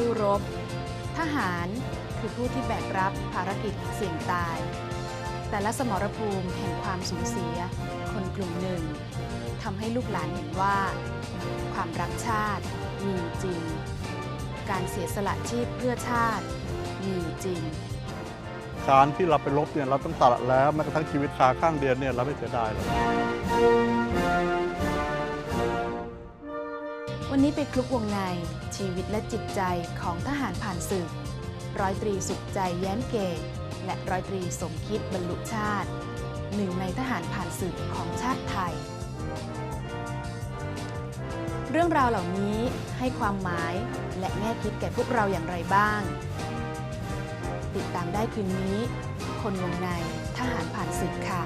สู้รบ ทหารคือผู้ที่แบกรับภารกิจเสี่ยงตาย แต่ละสมรภูมิแห่งความสูญเสีย คนกลุ่มหนึ่งทำให้ลูกหลานเห็นว่า ความรักชาติมีจริง การเสียสละชีพเพื่อชาติมีจริง การที่เราไปลบเนี่ยเราต้องสละแล้วแม้กระทั่งชีวิตคาข้างเดียวเนี่ยเราไม่เสียดายหรอก วันนี้ไปคลุกวงใน ชีวิตและจิตใจของทหารผ่านศึก ร้อยตรีสุขใจแย้มเกต และร้อยตรีสมคิดบรรลุชาติ หนึ่งในทหารผ่านศึกของชาติไทย เรื่องราวเหล่านี้ให้ความหมายและแง่คิดแก่พวกเราอย่างไรบ้าง ติดตามได้คืนนี้ คนวงในทหารผ่านศึกค่ะ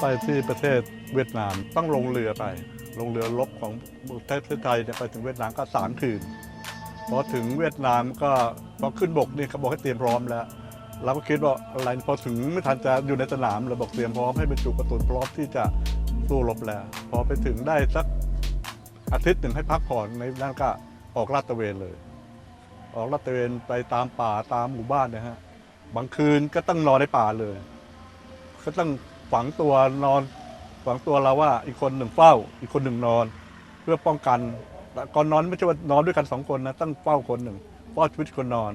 ไปที่ประเทศเวียดนามต้องลงเรือไป ลงเรือรบของประเทศไทยเนี่ยไปถึงเวียดนามก็สามคืนพอถึงเวียดนามก็พอขึ้นบกนี่เขาบอกให้เตรียมพร้อมแล้ว เราก็คิดว่าอะไรพอถึงไม่ทันจะอยู่ในสนามเราบอกเตรียมพร้อมให้บรรจุกระสุนพร้อมที่จะสู้รบแล้ว พอไปถึงได้สักอาทิตย์หนึ่งให้พักผ่อนในนั้นก็ออกลาดตระเวนเลย ออกลาดตระเวนไปตามป่าตามหมู่บ้านนะฮะบางคืนก็ต้องนอนในป่าเลย ก็ต้อง ฝังตัวนอนฝังตัวเราว่าอีกคนหนึ่งเฝ้า อีกคนหนึ่งนอน เพื่อป้องกันก่อนนอนไม่ใช่ว่านอนด้วยกันสองคนนะต้องเฝ้าคนหนึ่งเฝ้าชีวิตคนนอน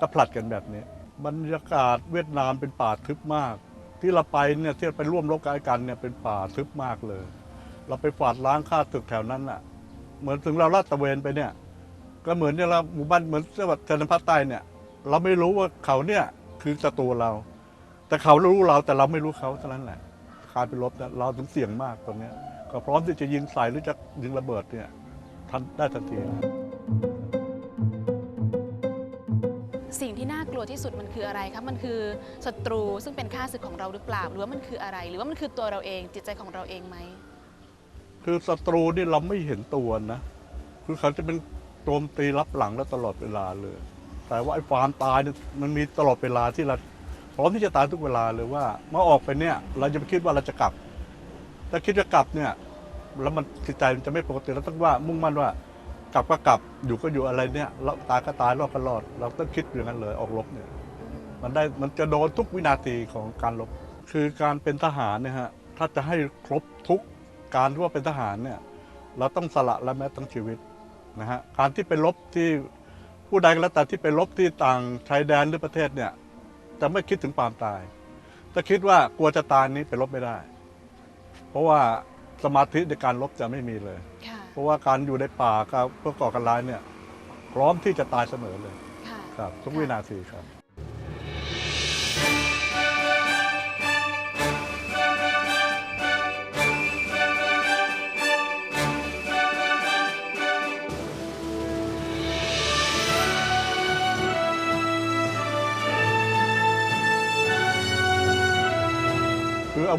ก็ผลัดกันแบบนี้ บรรยากาศเวียดนามเป็นป่าทึบมาก ที่เราไปเนี่ยที่เราไปร่วมรบกับไอ้กันเนี่ยเป็นป่าทึบมากเลย เราไปฝาดล้างค่าตึกแถวนั้นอะ เหมือนถึงเราลาดตระเวนไปเนี่ย ก็เหมือนเนี่ยเราหมู่บ้านเหมือนจังหวัดชนภาคใต้เนี่ย เราไม่รู้ว่าเขาเนี่ยคือศัตรูเรา แต่เขารู้เราแต่เราไม่รู้เขาเท่านั้นแหละการไปรบเนี่ยเราถึงเสี่ยงมากตรงเนี้ยก็พร้อมที่จะยิงใส่หรือจะยิงระเบิดเนี่ยทันได้ทันทีสิ่งที่น่ากลัวที่สุดมันคืออะไรคะมันคือศัตรูซึ่งเป็นข้าศึกของเราหรือเปล่า หรือว่ามันคืออะไร หรือว่ามันคือตัวเราเองจิตใจของเราเองไหม คือศัตรูนี่เราไม่เห็นตัวนะ คือเขาจะเป็นโจมตีรับหลังแล้วตลอดเวลาเลย แต่ว่าไอ้ความตายเนี่ยมันมีตลอดเวลาที่เรา พร้อมที่จะตายทุกเวลาเลยว่าเมื่อออกไปเนี่ย เราจะไปคิดว่าเราจะกลับ ถ้าคิดจะกลับเนี่ย แล้วมันจิตใจมันจะไม่ปกติเราต้องว่ามุ่งมั่นว่ากลับก็กลับอยู่ก็อยู่อะไรเนี่ยเราตายก็ตายรอดก็รอด เราต้องคิดอย่างนั้นเลยออกรบเนี่ย มันได้มันจะโดนทุกวินาทีของการรบคือการเป็นทหารเนี่ยฮะถ้าจะให้ครบทุกการที่ว่าเป็นทหารเนี่ย เราต้องสละและแม้ทั้งชีวิตนะฮะการที่ไปรบที่ผู้ใดก็แล้วแต่ที่ไปรบที่ต่างชายแดนหรือประเทศเนี่ย จะไม่คิดถึงความตาย ถ้าคิดว่ากลัวจะตายนี้ไปรบไม่ได้ เพราะว่าสมาธิในการรบจะไม่มีเลย ค่ะเพราะว่าการอยู่ในป่ากับเพื่อก่อการร้ายเนี่ย พร้อมที่จะตายเสมอเลยค่ะครับทุกวินาทีครับ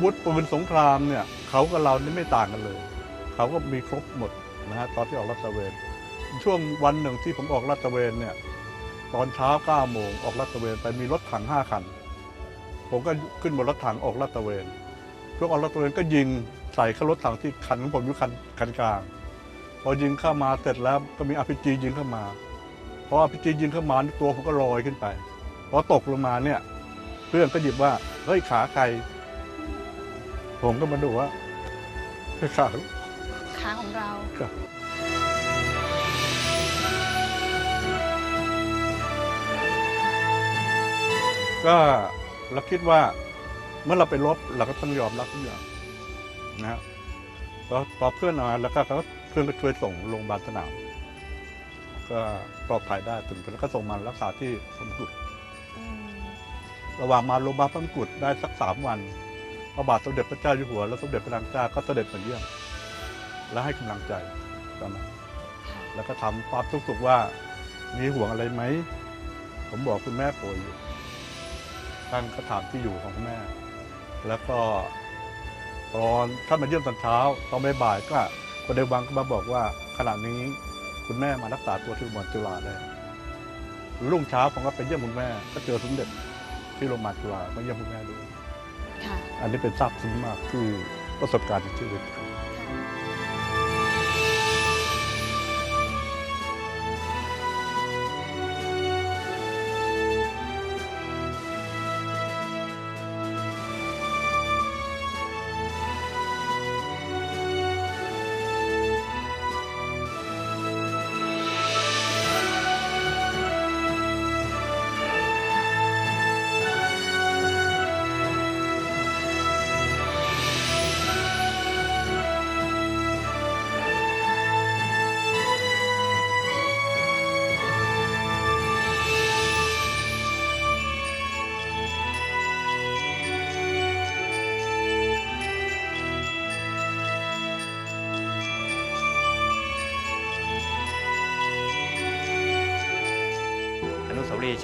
วุธปืนสงครามเนี่ยเขากับเรานี่ไม่ต่างกันเลย เขาก็มีครบหมดนะฮะตอนที่ออกลาดตระเวน ช่วงวันหนึ่งที่ผมออกลาดตระเวนเนี่ยตอนเช้า9โมงออกลาดตระเวนไปมีรถถัง5คัน ผมก็ขึ้นบนรถถังออกลาดตระเวนช่วงออกลาดตระเวนก็ยิงใส่เข้ารถถังที่คันของผมอยู่คันคันกลาง พอยิงเข้ามาเสร็จแล้วก็มีอาพีจียิงเข้ามาพออาพีจียิงเข้ามาตัวผมก็ลอยขึ้นไปพอตกลงมาเนี่ยเพื่อนก็หยิบว่าเฮ้ยขาใคร ผมก็มาดูว่าขาขาของเราครับก็เราคิดว่าเมื่อเราไปลบเราก็ต้องยอมรับทุกอย่างนะฮะพอพอเพื่อนมาแล้วก็เขาเพื่อนก็ช่วยส่งโรงพยาบาลสนามก็ปลอดภัยได้ถึงแล้วก็ส่งมารักษาที่สมกุฎอืมระหว่างมาโรงพยาบาลพระมงกุฎได้สักสามวัน พระบาทสมเด็จพระเจ้าอยู่หัว และสมเด็จพระนางเจ้าก็เสด็จมาเยี่ยมและให้กำลังใจตอนนั้นค่ะแล้วก็ทำความทุกข์สุขว่ามีห่วงอะไรไหม ผมบอกคุณแม่ป่วยอยู่ท่านก็ถามที่อยู่ของคุณแม่ แล้วก็ตอนท่านมาเยี่ยมตอนเช้าตอนบ่ายๆก็คนในวังก็มาบอกว่าขณะนี้คุณแม่มารักษาตัวที่โรงพยาบาลจุฬาแล้วรุ่งเช้าผมก็ไปเยี่ยมคุณแม่ ก็เจอสมเด็จที่โรงพยาบาลจุฬามาเยี่ยมคุณแม่ด้วย อันนี้เป็นทราบซึ้งมากคือประสบการณ์ในชีวิต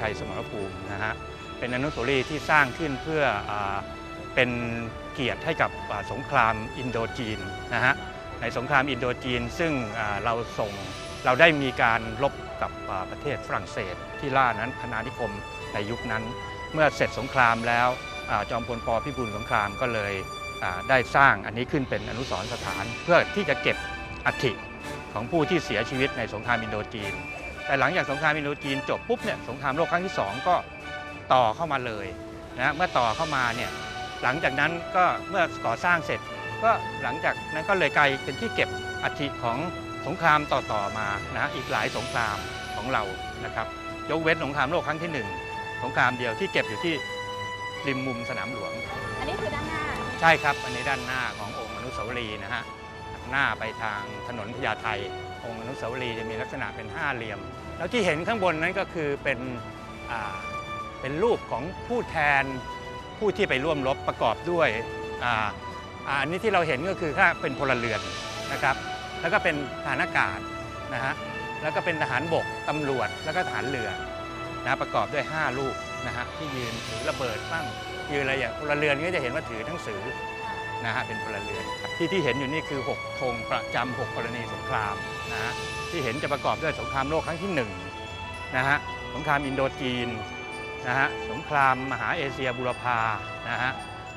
ชัยสมรภูมินะฮะเป็นอนุสาวรีย์ที่สร้างขึ้นเพื่ออเป็นเกียรติให้กับสงครามอินโดจีนนะฮะในสงครามอินโดจีนซึ่งเราส่งเราได้มีการรบกับประเทศฝรั่งเศส ที่ล่านั้นพนานิคมในยุคนั้น เมื่อเสร็จสงครามแล้วอจอมพลปพิบูลสงครามก็เลยได้สร้างอันนี้ขึ้นเป็นอนุสรณ์สถาน เพื่อที่จะเก็บอัฐิของผู้ที่เสียชีวิตในสงครามอินโดจีน แต่หลังจากสงครามอินโดจีนจบปุ๊บเนี่ยสงครามโลกครั้งที่ 2 ก็ต่อเข้ามาเลยนะเมื่อต่อเข้ามาเนี่ยหลังจากนั้นก็เมื่อก่อสร้างเสร็จ ก็หลังจากนั้นก็เลยกลายเป็นที่เก็บอัฐิของสงครามต่อๆมานะอีกหลายสงครามของเรานะครับยกเว้นสงครามโลกครั้งที่หนึ่งสงครามเดียวที่เก็บอยู่ที่ริมมุมสนามหลวง อันนี้คือด้านหน้า ใช่ครับ อันนี้ด้านหน้าขององค์อนุสาวรีย์นะฮะหน้าไปทางถนนพญาไทองค์อนุสาวรีย์จะมีลักษณะเป็นห้าเหลี่ยม แล้วที่เห็นข้างบนนั้นก็คือเป็นเป็นรูปของผู้แทนผู้ที่ไปร่วมรบประกอบด้วยอ,อันนี้ที่เราเห็นก็คือถ้าเป็นพลเรือนนะครับ แล้วก็เป็นทหารอากาศนะฮะแล้วก็เป็นทหารบกตำรวจแล้วก็ทหารเรือนะประกอบด้วย 5 ลูกนะฮะที่ยืนถือระเบิดบ้างยืนอะไรอย่างพลเรือนก็จะเห็นว่าถือหนังสือ นะฮะเป็นพลเรือนที่ที่เห็นอยู่นี่คือ 6 ธงประจำ6กรณีสงครามนะฮะที่เห็นจะประกอบด้วยสงครามโลกครั้งที่1นะฮะสงครามอินโดจีนนะฮะสงครามมหาเอเชียบุรพานะฮะ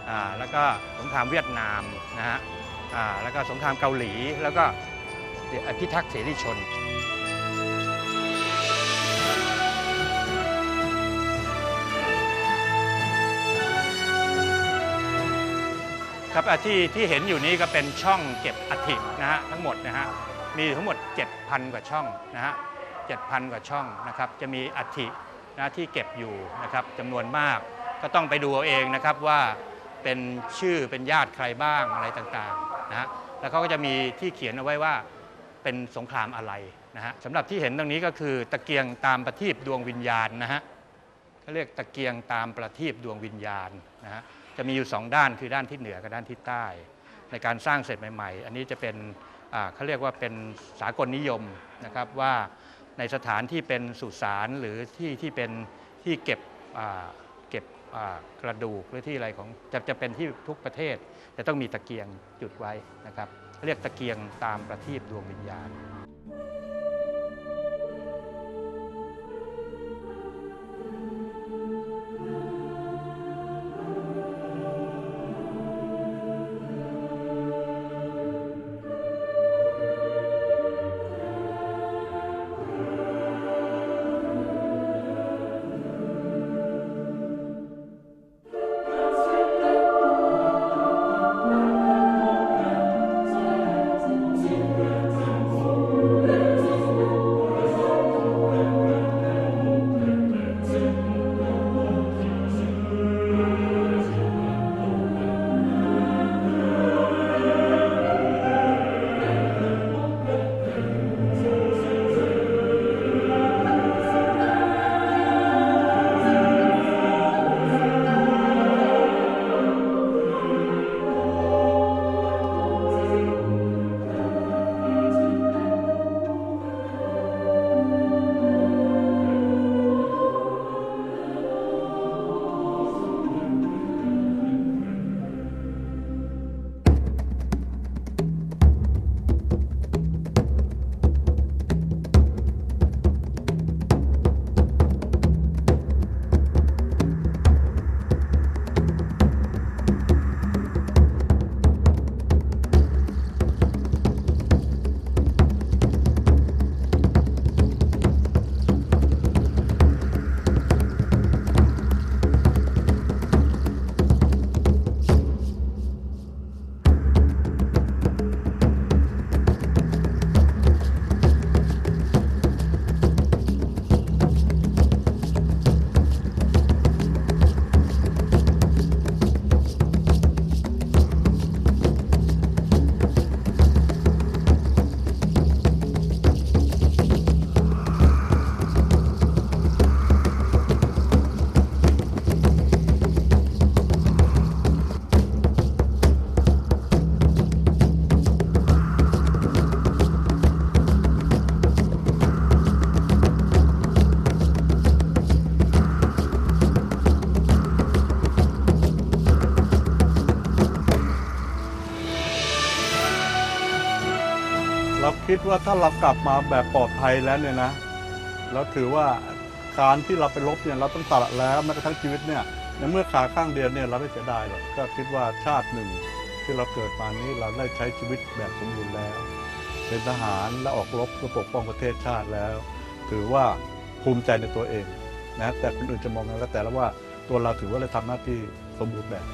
อ่าแล้วก็สงครามเวียดนามนะฮะอ่าแล้วก็สงครามเกาหลีแล้วก็พิทักษ์เสรีชน ครับที่ที่เห็นอยู่นี้ก็เป็นช่องเก็บอัฐินะฮะทั้งหมดนะฮะมีทั้งหมด 7,000 กว่าช่องนะฮะ7,000 กว่าช่องนะครับจะมีอัฐินะที่เก็บอยู่นะครับจำนวนมากก็ต้องไปดูเอาเองนะครับว่าเป็นชื่อเป็นญาติใครบ้างอะไรต่างๆนะฮะแล้วเขาก็จะมีที่เขียนเอาไว้ว่าเป็นสงครามอะไรนะฮะสำหรับที่เห็นตรงนี้ก็คือตะเกียงตามประทีปดวงวิญญาณนะฮะเขาเรียกตะเกียงตามประทีปดวงวิญญาณนะฮะ จะมีอยู่สองด้านคือด้านทิศเหนือกับด้านทิศใต้ ในการสร้างเสร็จใหม่ ๆ อันนี้จะเป็นเขาเรียกว่าเป็นสากลนิยมนะครับว่าในสถานที่เป็นสุสานหรือที่ที่เป็นที่เก็บเก็บกระดูกหรือที่อะไรของจะจะเป็นที่ทุกประเทศ จะต้องมีตะเกียงจุดไว้นะครับ เรียกตะเกียงตามประทีปดวงวิญญาณ ว่าถ้าเรากลับมาแบบปลอดภัยแล้วเนี่ยนะเราถือว่าการที่เราไปลบเนี่ยเราต้องตัดแล้วแม้กระทั่งชีวิตเนี่ยในเมื่อขาข้างเดียวเนี่ยเราไม่เสียดายหรอกก็คิดว่าชาติหนึ่งที่เราเกิดมานี้เราได้ใช้ชีวิตแบบสมบูรณ์แล้ว เป็นทหารและออกรบเพื่อปกป้องประเทศชาติแล้ว ถือว่าภูมิใจในตัวเองนะแต่คนอื่นจะมองไงก็แต่ละว่าตัวเราถือว่าเราทำหน้าที่สมบูรณ์แบบ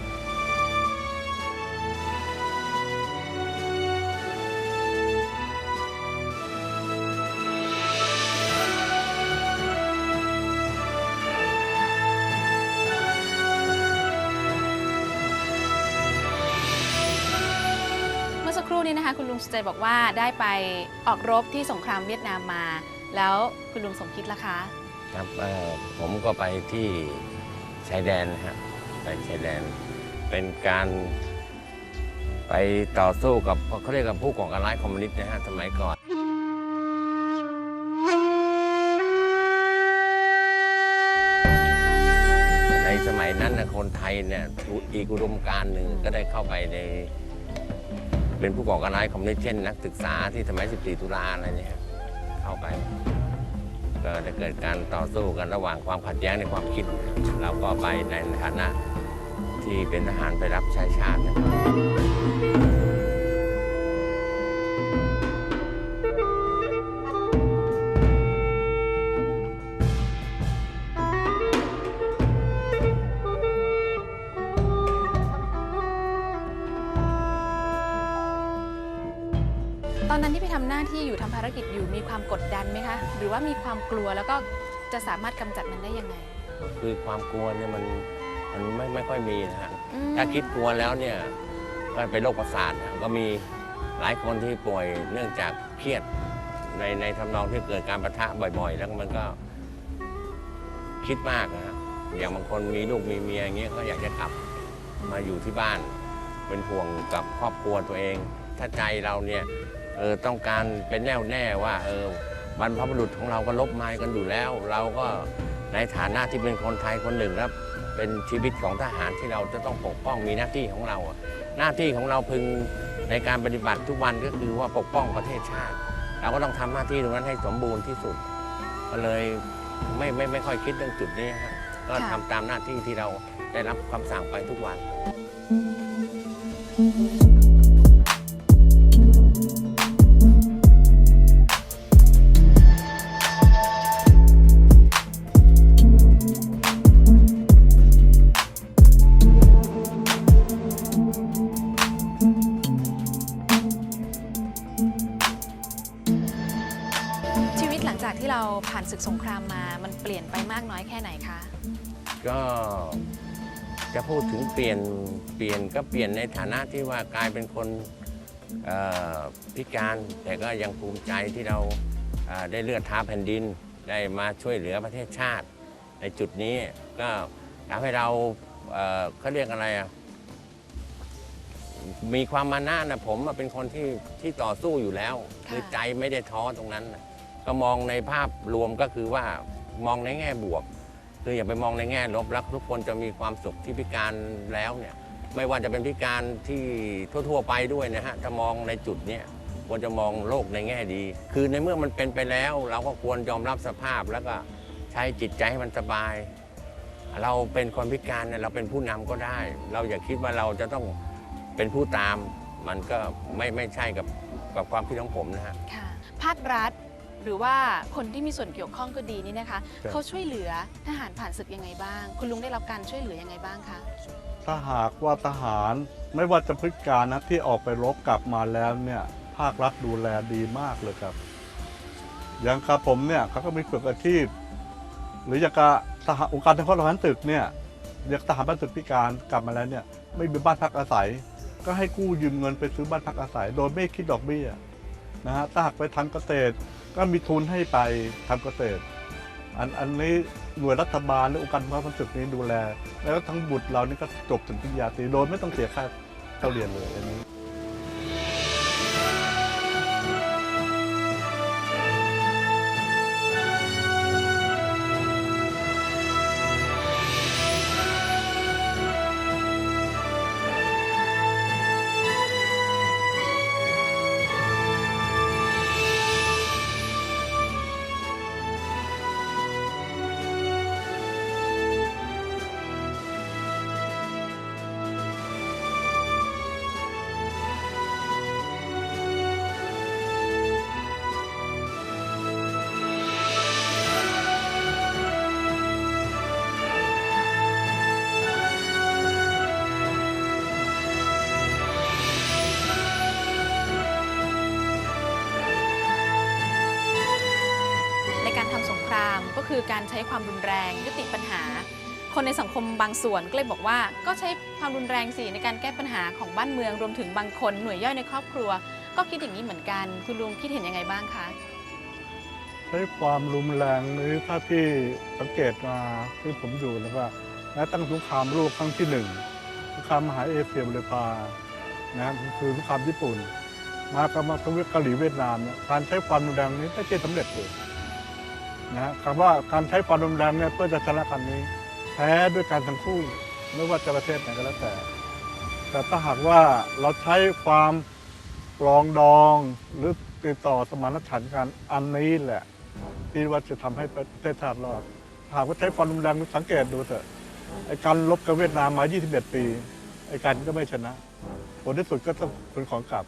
นะคะคุณลุงสุใจบอกว่าได้ไปออกรบที่สงครามเวียดนามมา แล้วคุณลุงสมคิดล่ะคะครับผมก็ไปที่ชายแดนนะฮะไปชายแดน เป็นการไปต่อสู้กับเขาเรียกกับผู้ก่อการร้ายคอมมิวนิสต์นะฮะสมัยก่อนในสมัยนั้นนะคนไทยเนี่ยอีกอุดมการหนึ่งก็ได้เข้าไปใน เป็นผู้ก่อการร้ายคอมมิวนิสต์เช่นนักศึกษาที่สมัย 14 ตุลาอะไรเนี่ยเข้าไป ก็จะเกิดการต่อสู้กันระหว่างความขัดแย้งในความคิด เราก็ไปในฐานะที่เป็นทหารไปรับใช้ชาตินะครับาที่อยู่ทำภารกิจอยู่มีความกดดันไหมคะ หรือว่ามีความกลัวแล้วก็จะสามารถกำจัดมันได้ยังไง คือความกลัวเนี่ยมันมันไม่ไม่ค่อยมีนะฮะอืมถ้าคิดกลัวแล้วเนี่ยก็เป็นโรคประสาทนะก็มีหลายคนที่ป่วยเนื่องจากเครียดในในทำนองที่เกิดการประทะบ่อย ๆ แล้วมันก็คิดมากนะฮะอย่างบางคนมีลูกมีเมียอย่างเงี้ยก็อยากจะกลับมาอยู่ที่บ้าน เป็นห่วงกับครอบครัวตัวเอง ถ้าใจเราเนี่ย เออต้องการเป็นแน่วแน่ว่าเออบรรพบุรุษของเราก็ลบไม้กันอยู่แล้ว เราก็ในฐานะที่เป็นคนไทยคนหนึ่งครับ เป็นชีวิตของทหารที่เราจะต้องปกป้องมีหน้าที่ของเรา หน้าที่ของเราพึงในการปฏิบัติทุกวันก็คือว่าปกป้องประเทศชาติ เราก็ต้องทำหน้าที่ตรงนั้นให้สมบูรณ์ที่สุด ก็เลยไม่ไม่ไม่ค่อยคิดเรื่องจุดนี้ฮะก็ทำตามหน้าที่ที่เราได้รับคำสั่งไปทุกวันชี กสงครามมา มันเปลี่ยนไปมากน้อยแค่ไหนคะ ก็จะพูดถึงเปลี่ยนเปลี่ยนก็เปลี่ยนในฐานะที่ว่ากลายเป็นคนเอ่อพิการแต่ก็ยังภูมิใจที่เราเอ่อได้เลือดท้าแผ่นดิน ได้มาช่วยเหลือประเทศชาติ ในจุดนี้ก็ทำให้เราเอ่อเขาเรียกอะไรอะมีความมานะนะผมอะเป็นคนที่ที่ต่อสู้อยู่แล้วค่ะคือใจไม่ได้ท้อตรงนั้นนะ ก็มองในภาพรวมก็คือว่ามองในแง่บวก คืออย่าไปมองในแง่ลบแล้วทุกคนจะมีความสุขที่พิการแล้วเนี่ยไม่ว่าจะเป็นพิการที่ทั่ว ๆ ไปด้วยนะฮะถ้ามองในจุดเนี้ยควรจะมองโลกในแง่ดี คือในเมื่อมันเป็นไปแล้ว เราก็ควรยอมรับสภาพแล้วก็ใช้จิตใจให้มันสบาย เราเป็นคนพิการเนี่ยเราเป็นผู้นำก็ได้ เราอย่าคิดว่าเราจะต้องเป็นผู้ตาม มันก็ไม่ไม่ใช่กับกับความคิดของผมนะฮะค่ะภาครัฐ หรือว่าคนที่มีส่วนเกี่ยวข้องก็ดีนี่นะคะ ครับ เขาช่วยเหลือทหารผ่านศึกยังไงบ้าง คุณลุงได้รับการช่วยเหลือยังไงบ้างคะถ้าหากว่าทหารไม่ว่าจะพิการนะที่ออกไปรบกลับมาแล้วเนี่ยภาครัฐดูแลดีมากเลยครับ อย่างครับผมเนี่ยเขาก็มีฝึกอาชีพ หรืออย่างกับทหารองค์การทหารทหารตึกเนี่ยอยากทหารบ้านตึกพิการกลับมาแล้วเนี่ยไม่มีบ้านพักอาศัย ก็ให้กู้ยืมเงินไปซื้อบ้านพักอาศัย โดยไม่คิดดอกเบี้ยนะฮะถ้าหากไปทำเกษตร ก็มีทุนให้ไปทำเกษตร อันอันนี้หน่วยรัฐบาลหรือองค์การพัฒนาศึกนี้ดูแล แล้วทั้งบุตรเรานี่ก็จบถึงปริญญาตรีโดยไม่ต้องเสียค่าเข้าเรียนเลยอันนี้ คือการใช้ความรุนแรงยุติปัญหา คนในสังคมบางส่วนก็เลยบอกว่า ก็ใช้ความรุนแรงสิในการแก้ปัญหาของบ้านเมืองรวมถึงบางคนหน่วยย่อยในครอบครัว ก็คิดอย่างนี้เหมือนกัน คุณลุงคิดเห็นยังไงบ้างคะใช้ความรุนแรงนี้ถ้าที่สังเกตมาที่ผมดูแล้วว่าแม้ตั้งสงครามโลกครั้งที่หนึ่งสงครามมหาเอเชียบุรพานะคือสงครามญี่ปุ่น มากับมาทวีปเกาหลีเวียดนามเนี่ยการใช้ความรุนแรงนี้ไม่ใช่สำเร็จเลย นะคำว่าการใช้ความรุนแรงเนี่ยเพื่อจะชนะคำนี้ แพ้ด้วยการทั้งคู่ไม่ว่าจะประเทศไหนก็แล้วแต่ แต่ถ้าหากว่าเราใช้ความปรองดองหรือติดต่อสมานฉันท์กันอันนี้แหละที่ว่าจะทำให้ประเทศชาติรอดหากว่าใช้ความรุนแรงสังเกตดูเถอะไอ้การลบกับเวียดนามมา 21 ปีไอ้การก็ไม่ชนะผลที่สุดก็ต้องเป็นของกลับ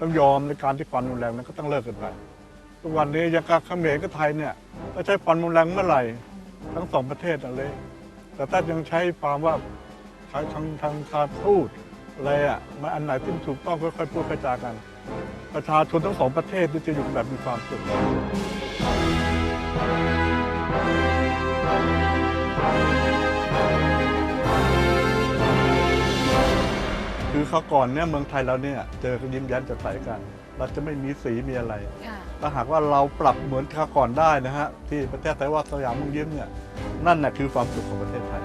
ต้องยอมในการที่ความรุนแรงนั้นก็ต้องเลิกกันไป ทุกวันนี้ยังกับเขมรกับไทยเนี่ยถ้าใช้ความรุนแรงเมื่อไหร่ ทั้งสองประเทศนั่นเลยแต่ถ้ายังใช้ความว่าใช้ทางทางการพูดอะไรอะมาอันไหนที่ถูกต้องค่อยๆพูดค่อยจากัน ประชาชนทั้งสองประเทศจะอยู่แบบมีความสุขคือเขาวก่อนเนี่ยเมืองไทยเราเนี่ยเจอกันยิ้มแย้มแจ่มใสกัน เราจะไม่มีสีมีอะไร ค่ะ ถ้าหากว่าเราปรับเหมือนคราวก่อนได้นะฮะที่ประเทศไทยว่าสยามเมืองยิ้มเนี่ยนั่นแหละคือความสุขของประเทศไทย